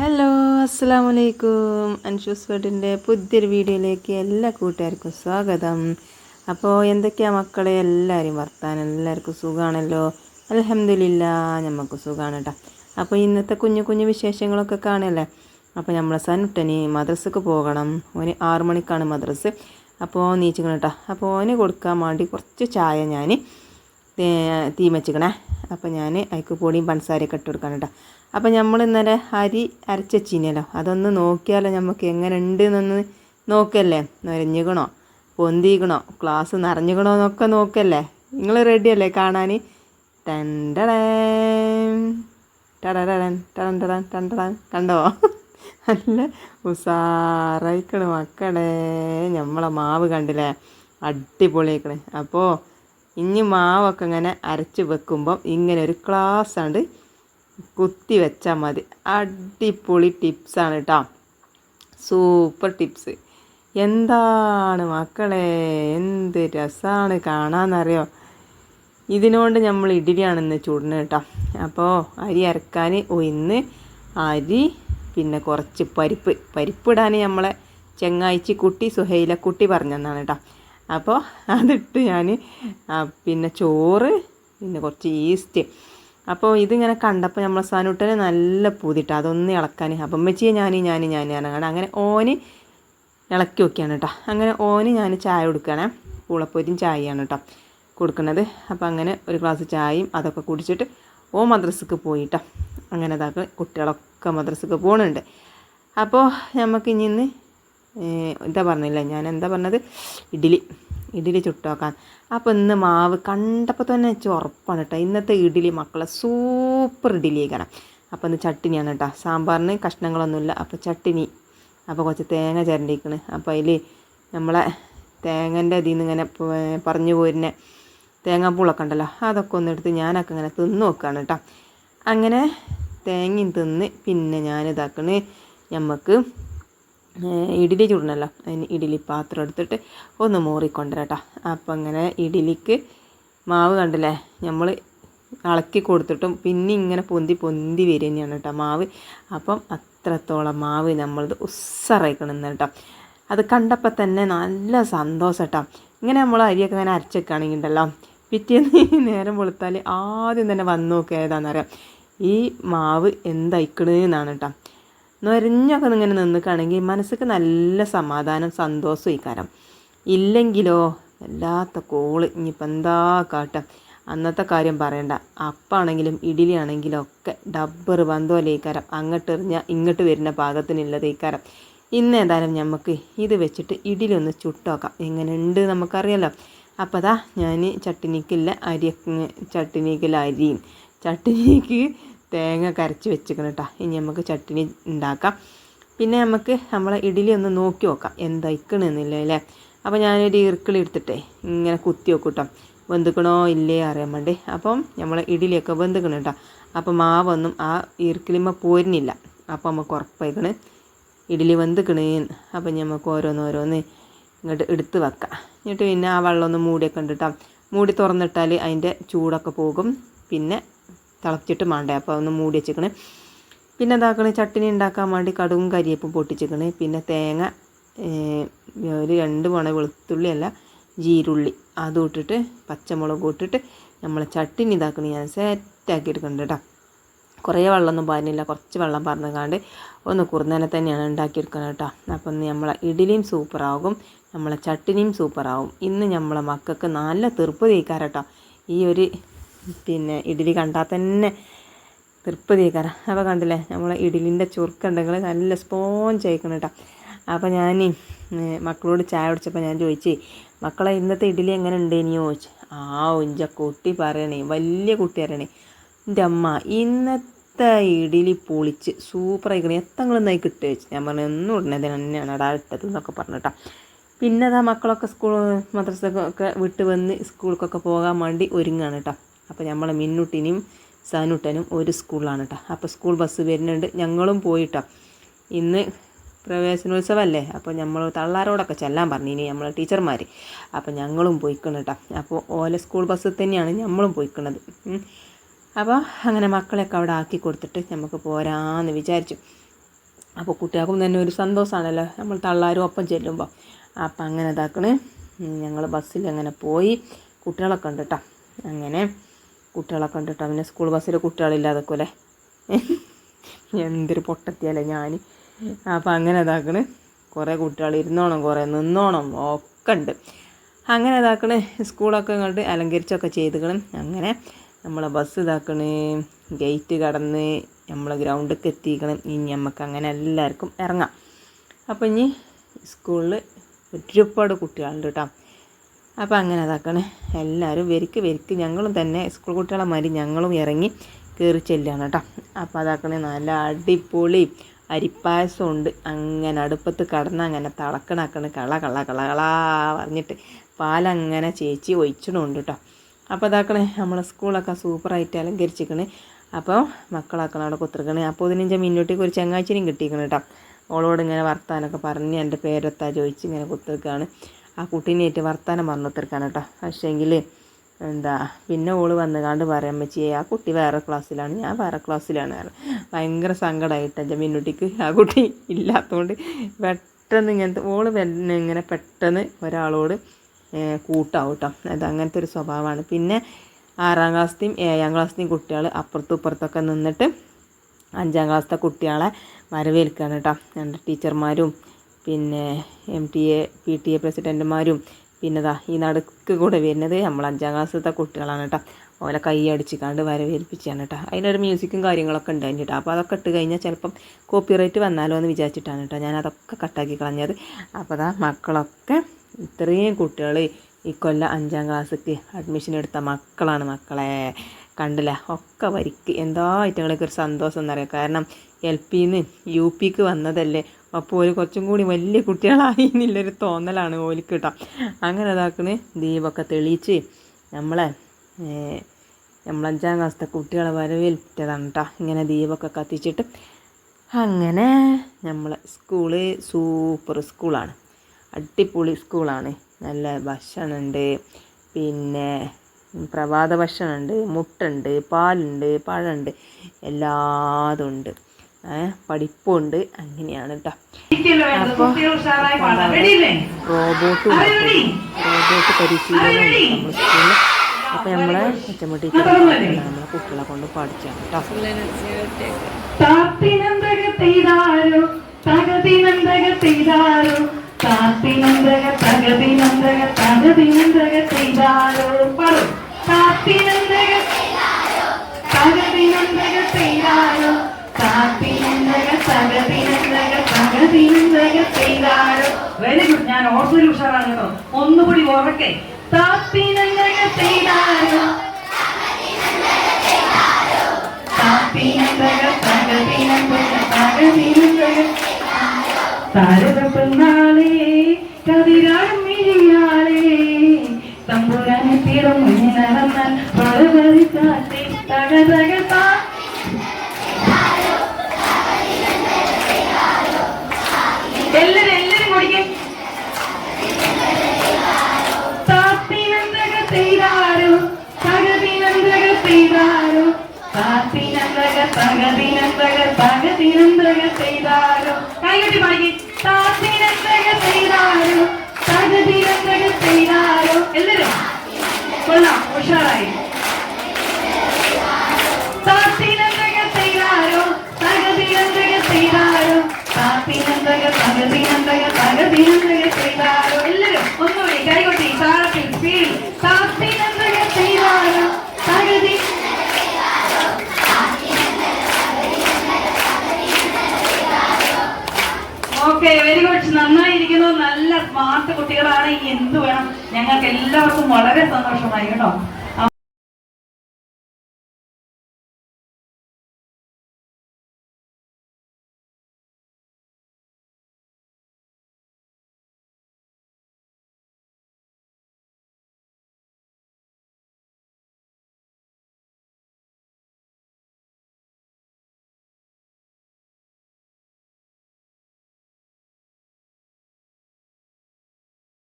Hello അസ്സാം വലൈക്കും അൻഷൂസ് വേർഡിന്റെ പുതിയൊരു വീഡിയോയിലേക്ക് എല്ലാ കൂട്ടുകാർക്കും സ്വാഗതം. അപ്പോൾ എന്തൊക്കെയാ മക്കളെ? എല്ലാവരും വർത്താനം. എല്ലാവർക്കും സുഖമാണല്ലോ അലഹമില്ല നമുക്ക് സുഖമാണ് കേട്ടോ അപ്പോൾ ഇന്നത്തെ കുഞ്ഞു കുഞ്ഞു വിശേഷങ്ങളൊക്കെ കാണല്ലേ? അപ്പോൾ നമ്മളെ സനുട്ടന് മദ്രസക്ക് പോകണം. ഓന് ആറു മണിക്കാണ് മദ്രസ്. അപ്പോൾ നീച്ചിക്കണം കേട്ടോ അപ്പോൾ ഓന് കൊടുക്കാൻ വേണ്ടി കുറച്ച് ചായ ഞാൻ തീ വെച്ചിക്കണേ. അപ്പോൾ ഞാൻ അതിക്ക് പൊടിയും പഞ്ചസാരയൊക്കെ ഇട്ട് കൊടുക്കണം കേട്ടോ അപ്പോൾ നമ്മൾ ഇന്നലെ അരി അരച്ചുവച്ചിനല്ലോ അതൊന്ന് നോക്കിയാലോ നമുക്ക് എങ്ങനെ ഉണ്ട് എന്നൊന്ന് നോക്കല്ലേ? നൊരഞ്ഞിക്കണോ? പൊന്തിക്കണോ? ക്ലാസ് നിറഞ്ഞിക്കണോ എന്നൊക്കെ നോക്കല്ലേ? നിങ്ങൾ റെഡിയല്ലേ കാണാൻ? ടണ്ടടൻ കണ്ടോ? നല്ല ഉസാറയിക്കണ് മക്കളെ. നമ്മളെ മാവ് കണ്ടില്ലേ? അടിപൊളിയാക്കണ് അപ്പോൾ ഇനി മാവൊക്കെ ഇങ്ങനെ അരച്ച് വെക്കുമ്പം ഇങ്ങനെ ഒരു ക്ലാസ് ഉണ്ട് കുത്തി വെച്ചാൽ മതി. അടിപൊളി ടിപ്സാണ് കേട്ടോ സൂപ്പർ ടിപ്സ് എന്താണ് മക്കളെ? എന്ത് രസമാണ് കാണാമെന്നറിയോ ഇതിനോണ്ട് നമ്മൾ ഇഡ്ഡലിയാണെന്ന് ചൂടുന്നത് കേട്ടോ അപ്പോൾ അരി അരക്കാൻ ഒന്ന് അരി പിന്നെ കുറച്ച് പരിപ്പ്. പരിപ്പിടാൻ നമ്മളെ ചെങ്ങാഴ്ചി കുട്ടി സുഹൈല കുട്ടി പറഞ്ഞതാണ് കേട്ടോ അപ്പോൾ അതിട്ട് ഞാൻ പിന്നെ ചോറ് പിന്നെ കുറച്ച് ഈസ്റ്റ് അപ്പോൾ ഇതിങ്ങനെ കണ്ടപ്പോൾ നമ്മളെ സാനുട്ടനെ നല്ല പൂതിട്ട്. അതൊന്ന് ഇളക്കാൻ അപ്പം അമ്മച്ചിയെ ഞാൻ ഞാൻ ഞാൻ ഞാൻ അങ്ങനെ ഓന് ഇളക്കി വെക്കുകയാണ് കേട്ടോ അങ്ങനെ ഓന് ഞാൻ ചായ കൊടുക്കുകയാണ് പൂളപ്പൊരിയും ചായയാണ് കേട്ടോ കൊടുക്കുന്നത്. അപ്പോൾ അങ്ങനെ ഒരു ഗ്ലാസ് ചായയും അതൊക്കെ കുടിച്ചിട്ട് ഓ മദ്രസക്ക് പോയിട്ടോ അങ്ങനെ അതൊക്കെ കുട്ടികളൊക്കെ മദ്രസക്ക് പോകുന്നുണ്ട് അപ്പോൾ നമുക്ക് ഇനി ഇന്ന് എന്താ പറഞ്ഞില്ല? ഞാൻ എന്താ പറഞ്ഞത്? ഇഡ്ഡലി. ഇഡ്ഡലി ചുട്ടുവെക്കാൻ അപ്പോൾ ഇന്ന് മാവ് കണ്ടപ്പോൾ തന്നെ ഉറപ്പാണ് കേട്ടോ ഇന്നത്തെ ഇഡ്ഡലി മക്കളെ സൂപ്പർ ഇഡ്ഡലി ആക്കണം അപ്പോൾ ഇന്ന് ചട്ടിനിയാണ് കേട്ടോ സാമ്പാറിന് കഷ്ണങ്ങളൊന്നുമില്ല. അപ്പോൾ ചട്ടിനി. അപ്പോൾ കുറച്ച് തേങ്ങ ചിരണ്ടിക്കണ്. അപ്പോൾ അതിൽ നമ്മളെ തേങ്ങന്റെ ഇതിൽ നിന്ന് ഇങ്ങനെ പറഞ്ഞു പോരുന്ന തേങ്ങാപ്പൂളൊക്കെ ഉണ്ടല്ലോ അതൊക്കെ ഒന്ന് എടുത്ത് ഞാനൊക്കെ ഇങ്ങനെ തിന്ന് നോക്കുകയാണ് കേട്ടോ അങ്ങനെ തേങ്ങയും തിന്ന് പിന്നെ ഞാനിതാക്കണ്. നമുക്ക് ഇഡ്ഡലി ചൂടണമല്ലോ അതിന് ഇഡ്ഡലി പാത്രം എടുത്തിട്ട് ഒന്ന് മോറിക്കൊണ്ടുവരാട്ടോ അപ്പം അങ്ങനെ ഇഡ്ഡലിക്ക് മാവ് കണ്ടില്ലേ? നമ്മൾ ഇളക്കി കൊടുത്തിട്ടും പിന്നെ ഇങ്ങനെ പൊന്തി പൊന്തി വരിക തന്നെയാണ് കേട്ടോ മാവ്. അപ്പം അത്രത്തോളം മാവ് നമ്മളത് ഉസ്സറായിക്കണം കേട്ടോ അത് കണ്ടപ്പോൾ തന്നെ നല്ല സന്തോഷം കേട്ടോ ഇങ്ങനെ നമ്മൾ അരിയൊക്കെ ഇങ്ങനെ അരച്ചെക്കുകയാണെങ്കിൽ ഉണ്ടല്ലോ പിറ്റേന്ന് നേരം വെളുത്താൽ ആദ്യം തന്നെ വന്നു നോക്കുക ഈ മാവ് എന്തായിക്കണെന്നാണ് കേട്ടോ നൊരഞ്ഞൊക്കെ ഇങ്ങനെ നിന്നിക്കുകയാണെങ്കിൽ മനസ്സിക്ക് നല്ല സമാധാനം സന്തോഷം ഇക്കാരം ഇല്ലെങ്കിലോ വല്ലാത്ത കോൾ. ഇനിയിപ്പോൾ എന്താ കാട്ടം? അന്നത്തെ കാര്യം പറയണ്ട. അപ്പാണെങ്കിലും ഇഡ്ഡലി ആണെങ്കിലും ഒക്കെ ഡബ്ബർ ബന്ധമല്ലേ ഇക്കാരം അങ്ങോട്ട് എറിഞ്ഞാൽ ഇങ്ങോട്ട് വരുന്ന പാകത്തിനുള്ളത് ഇക്കാരം ഇന്ന് ഏതായാലും നമുക്ക് ഇത് വെച്ചിട്ട് ഇഡ്ഡലി ഒന്ന് ചുട്ടോക്കാം. എങ്ങനെയുണ്ട് നമുക്കറിയാലോ. അപ്പോൾ അതാ ഞാൻ ചട്ടിനിക്കില്ല അരി ചട്ടിനിക്കില്ല അരിയും. ചട്ടിനിക്ക് തേങ്ങ കരച്ച് വെച്ചിരിക്കണം കേട്ടോ. ഇനി നമുക്ക് ചട്ടിനി ഉണ്ടാക്കാം. പിന്നെ നമുക്ക് നമ്മളെ ഇഡ്ഡലി ഒന്ന് നോക്കി നോക്കാം. എന്തായിക്കണമെന്നില്ല അല്ലേ അപ്പോൾ ഞാനൊരു ഇറുക്കിളി എടുത്തിട്ടേ ഇങ്ങനെ കുത്തി നോക്കും കേട്ടോ. വെന്തുക്കണോ ഇല്ലേ അറിയാൻ വേണ്ടി. അപ്പം നമ്മളെ ഇഡ്ഡലിയൊക്കെ വെന്തുക്കണം കേട്ടോ. അപ്പോൾ മാവൊന്നും ആ ഇറുക്കിളിമ്മ പോരുന്നില്ല. അപ്പോൾ നമുക്ക് ഉറപ്പായിക്കണ് ഇഡ്ഡലി വെന്തുക്കണേ. അപ്പം നമുക്ക് ഓരോന്ന് ഇങ്ങോട്ട് എടുത്ത് വെക്കാം. എന്നിട്ട് പിന്നെ ആ വെള്ളം ഒന്ന് മൂടിയൊക്കെ ഉണ്ട് കേട്ടോ. മൂടി തുറന്നിട്ടാൽ അതിന്റെ ചൂടൊക്കെ പോകും. പിന്നെ തിളച്ചിട്ട് മാണ്ടേ. അപ്പോൾ ഒന്ന് മൂടി വെച്ചേക്കണ്. പിന്നെ ഇതാക്കണേ ചട്ടിനി ഉണ്ടാക്കാൻ വേണ്ടി കടുകും കരിയപ്പും പൊട്ടിച്ചേക്കണ്. പിന്നെ തേങ്ങ ഒരു രണ്ട് മണ വെളുത്തുള്ളി അല്ല ജീരുള്ളി. അതും ഇട്ടിട്ട് പച്ചമുളകും ഇട്ടിട്ട് നമ്മൾ ചട്ടിനി ഇതാക്കണ. ഞാൻ സെറ്റാക്കി എടുക്കണ്ട കേട്ടോ കുറേ വെള്ളമൊന്നും പാരുന്നില്ല. കുറച്ച് വെള്ളം പറഞ്ഞുകാണ്ട് ഒന്ന് കുറുന്നനെ തന്നെയാണ് ഉണ്ടാക്കിയെടുക്കുന്നത് കേട്ടോ അപ്പം നമ്മളെ ഇഡ്ഡലിയും സൂപ്പറാകും. നമ്മളെ ചട്ടിനിയും സൂപ്പറാകും. ഇന്ന് നമ്മളെ മക്കൾക്ക് നല്ല തീർപ്പ് തേക്കാറട്ടോ ഈ ഒരു പിന്നെ ഇഡ്ഡലി കണ്ടാൽ തന്നെ തൃപ്തിയേക്കാരം. അപ്പോൾ കണ്ടില്ലേ നമ്മൾ ഇഡ്ഡലിന്റെ ചുർക്കുണ്ടെങ്കിൽ നല്ല സ്പോഞ്ച് ആയിക്കണം കേട്ടോ അപ്പോൾ ഞാൻ മക്കളോട് ചായ കുടിച്ചപ്പോൾ ഞാൻ ചോദിച്ചേ മക്കളെ ഇന്നത്തെ ഇഡ്ഡലി എങ്ങനെ ഉണ്ട് ഉണ്ടേനി ചോദിച്ചു. ആ ഒഞ്ച കുട്ടി പറയണേ വലിയ കുട്ടി പറയണേ. എന്റെ അമ്മ ഇന്നത്തെ ഇഡ്ഡലി പൊളിച്ച് സൂപ്പർ ആയിക്കണേ. എത്തങ്ങളൊന്നായി കിട്ടുക വെച്ച് ഞാൻ പറഞ്ഞു ഒന്നും ഉടനെ തന്നെയാണ്. അടാ ഇട്ടത് എന്നൊക്കെ പറഞ്ഞു കേട്ടോ പിന്നെ അതാ മക്കളൊക്കെ സ്കൂൾ മദ്രസൊക്കെ വിട്ട് വന്ന് സ്കൂൾക്കൊക്കെ പോകാൻ വേണ്ടി ഒരുങ്ങാണ് കേട്ടോ അപ്പോൾ നമ്മളെ മിന്നുട്ടിനും സാനുട്ടനും ഒരു സ്കൂളിലാണ് കേട്ടോ അപ്പോൾ സ്കൂൾ ബസ് വരുന്നുണ്ട്. ഞങ്ങളും പോയിട്ടോ. ഇന്ന് പ്രവേശനോത്സവമല്ലേ അപ്പോൾ നമ്മൾ തള്ളാരോടൊക്കെ ചെല്ലാൻ ഇനി നമ്മളെ ടീച്ചർമാർ അപ്പോൾ ഞങ്ങളും പോയിക്കണം കേട്ടോ അപ്പോൾ ഓല സ്കൂൾ ബസ്സിൽ തന്നെയാണ് നമ്മളും പോയിക്കണത്. അപ്പോൾ അങ്ങനെ മക്കളെയൊക്കെ അവിടെ ആക്കി കൊടുത്തിട്ട് നമുക്ക് പോരാന്ന് വിചാരിച്ചു. അപ്പോൾ കുട്ടികൾക്കും തന്നെ ഒരു സന്തോഷമാണല്ലോ നമ്മൾ തള്ളാരും ഒപ്പം ചെല്ലുമ്പോൾ അപ്പം അങ്ങനെ ഇതാക്കണേ. ഞങ്ങൾ ബസ്സിൽ അങ്ങനെ പോയി. കുട്ടികളൊക്കെ ഉണ്ട് കേട്ടോ അങ്ങനെ കുട്ടികളൊക്കെ കണ്ടിട്ട് അവനെ സ്കൂൾ ബസ്സിൽ കുട്ടികളില്ലാതൊക്കെ എന്തൊരു പൊട്ടത്തിയല്ലേ ഞാൻ അപ്പം അങ്ങനെ ഇതാക്കണ്. കുറേ കുട്ടികൾ ഇരുന്നോണം കുറേ നിന്നോണം ഒക്കെ ഉണ്ട് അങ്ങനെ ഇതാക്കണ്. സ്കൂളൊക്കെ ഇങ്ങോട്ട് അലങ്കരിച്ചൊക്കെ ചെയ്തുക്കണം. അങ്ങനെ നമ്മളെ ബസ് ഇതാക്കണ്. ഗേറ്റ് കടന്ന് നമ്മളെ ഗ്രൗണ്ടിലേക്ക് എത്തിക്കണം. ഇനി നമുക്ക് അങ്ങനെ എല്ലാവർക്കും ഇറങ്ങാം അപ്പം ഇനി സ്കൂളിൽ ഒരുപാട് കുട്ടികളുണ്ട് കേട്ടോ അപ്പം അങ്ങനെ അതാക്കണേ എല്ലാവരും വെരിക്ക് വെരിക്ക് ഞങ്ങളും തന്നെ സ്കൂൾ കുട്ടികളെ മാതിരി ഞങ്ങളും ഇറങ്ങി കയറി ചെല്ലുകയാണ് കേട്ടോ അപ്പോൾ അതാക്കണേ നല്ല അടിപൊളി അരിപ്പായസം ഉണ്ട്. അങ്ങനെ അടുപ്പത്ത് കടന്ന് അങ്ങനെ തിളക്കണാക്കണ്. കള കള കള കളാ പറഞ്ഞിട്ട് പാലങ്ങനെ ചേച്ചി ഒഴിച്ചിടുന്നുണ്ട് കേട്ടോ അപ്പോൾ അതാക്കണേ നമ്മളെ സ്കൂളൊക്കെ സൂപ്പറായിട്ട് അലങ്കരിച്ചിരിക്കണേ അപ്പോൾ മക്കളാക്കണം അവിടെ കുത്തിരിക്കണേ. അപ്പോൾ ഇതിനെ മിന്നോട്ടേക്ക് ഒരു ചങ്ങാച്ചിനും കിട്ടിയിരിക്കണം കേട്ടോ ഓളോട് ഇങ്ങനെ വർത്താനൊക്കെ പറഞ്ഞ് എന്റെ പേരെത്താ ചോദിച്ച് ഇങ്ങനെ കുത്തിരിക്കുകയാണ് ആ കുട്ടീനേറ്റ് വർത്താനം തീർക്കാൻ കേട്ടോ. പക്ഷേങ്കിൽ എന്താ പിന്നെ ഓൾ വന്നുകാണ്ട് പറയാൻ വെച്ചേ ആ കുട്ടി വേറെ ക്ലാസ്സിലാണ് ഞാൻ വേറെ ക്ലാസ്സിലാണ്. ഭയങ്കര സങ്കടമായിട്ട് എന്റെ മിന്നുട്ടിക്ക് ആ കുട്ടി ഇല്ലാത്തതുകൊണ്ട് പെട്ടെന്ന് ഇങ്ങനത്തെ ഓൾ ഇങ്ങനെ പെട്ടെന്ന് ഒരാളോട് കൂട്ടാവും കേട്ടോ അത് അങ്ങനത്തെ ഒരു സ്വഭാവമാണ്. പിന്നെ ആറാം ക്ലാസ്സിലെയും ഏഴാം ക്ലാസ്സിലെയും കുട്ടികൾ അപ്പുറത്തും ഇപ്പുറത്തൊക്കെ നിന്നിട്ട് അഞ്ചാം ക്ലാസ്സിലെ കുട്ടികളെ വരവേൽക്കുകയാണ് കേട്ടോ ഞങ്ങളുടെ ടീച്ചർമാരും പിന്നെ M T A P T A പ്രസിഡന്റുമാരും പിന്നെ ദാ ഈ നടുക്ക് കൂടെ വരുന്നത് നമ്മൾ അഞ്ചാം ക്ലാസ്സിലത്തെ കുട്ടികളാണ് കേട്ടോ. ഓലെ കൈ അടിച്ചിക്കാണ്ട് വരവേൽപ്പിച്ചാണ് കേട്ടോ. അതിനൊരു മ്യൂസിക്കും കാര്യങ്ങളൊക്കെ ഉണ്ട് കേട്ടോ. അപ്പോൾ അതൊക്കെ ഇട്ട് കഴിഞ്ഞാൽ ചിലപ്പം കോപ്പിറൈറ്റ് വന്നാലോ എന്ന് വിചാരിച്ചിട്ടാണ് കേട്ടോ ഞാൻ അതൊക്കെ കട്ടാക്കി കളഞ്ഞത്. അപ്പോൾ അതാ മക്കളൊക്കെ ഇത്രയും കുട്ടികൾ ഈ കൊല്ലം അഞ്ചാം ക്ലാസ്സിക്ക് അഡ്മിഷൻ എടുത്ത മക്കളാണ് മക്കളെ. കണ്ടില്ല? ഒക്കെ വരിക്ക്. എന്താ ഐറ്റങ്ങളൊക്കെ ഒരു സന്തോഷം എന്നറിയാം? കാരണം എൽ പിന്ന് യു പിക്ക് വന്നതല്ലേ അപ്പോൾ ഒരു കുറച്ചും കൂടി വലിയ കുട്ടികളായി എന്നുള്ളൊരു തോന്നലാണ് ഓലിക്ക് കേട്ടോ അങ്ങനെ ഇതാക്കണ് ദീപമൊക്കെ തെളിയിച്ച് നമ്മളെ നമ്മളഞ്ചാം ക്ലാസ്സിലെ കുട്ടികളെ വരവേൽപ്പിച്ചതാണ് കേട്ടോ ഇങ്ങനെ ദീപമൊക്കെ കത്തിച്ചിട്ട് അങ്ങനെ നമ്മളെ സ്കൂൾ സൂപ്പർ സ്കൂളാണ്. അടിപൊളി സ്കൂളാണ്. നല്ല ഭക്ഷണമുണ്ട് പിന്നെ പ്രഭാത ഭക്ഷണമുണ്ട് മുട്ടുണ്ട് പാലുണ്ട് പഴമുണ്ട് എല്ലാതും ഉണ്ട് ഏ പഠിപ്പുണ്ട്. അങ്ങനെയാണ് കേട്ടോ അപ്പോൾ റോബോട്ട് റോബോട്ട് പരിശീലനം സ്കൂളിൽ അപ്പോൾ നമ്മളെ അച്ചമ്മ ടീച്ചർ നമ്മളെ കുട്ടികളെ കൊണ്ട് പഠിച്ചാണ് കേട്ടോ വെരി ഗുഡ് ഞാൻ ഓർമ്മയിൽ ഉഷാറാണ് കേട്ടോ. ഒന്നുകൂടി ഉറക്കെ താത്തിനന്തക ചെയ്താരോ താരതപ്പെന്നാളേ കതിരാടും മിഴിയാളേ തമ്പുരാനെ തീരം മുന്നിൽ നടന്നാൽ പഴവരി തക താ എല്ലാരും എല്ലാരും കുടിക്കും താത്തിനന്തക ചെയ്താരോ. തകതിനന്തക ചെയ്താരോ. താത്തിനന്തക തകതിനന്തക തകതിനന്തക ചെയ്താരോ. കൈകട്ടി പാടിക്ക് താത്തിനന്തക ചെയ്താരോ. തകതിനന്തക എല്ലാരും കൊള്ളാം. ഉഷാറായി. ഓക്കെ വെരി ഗുഡ് നന്നായിരിക്കുന്നു. നല്ല സ്മാർട്ട് കുട്ടികളാണ്. എന്ത് വേണം? ഞങ്ങൾക്ക് എല്ലാവർക്കും വളരെ സന്തോഷമായി കേട്ടോ?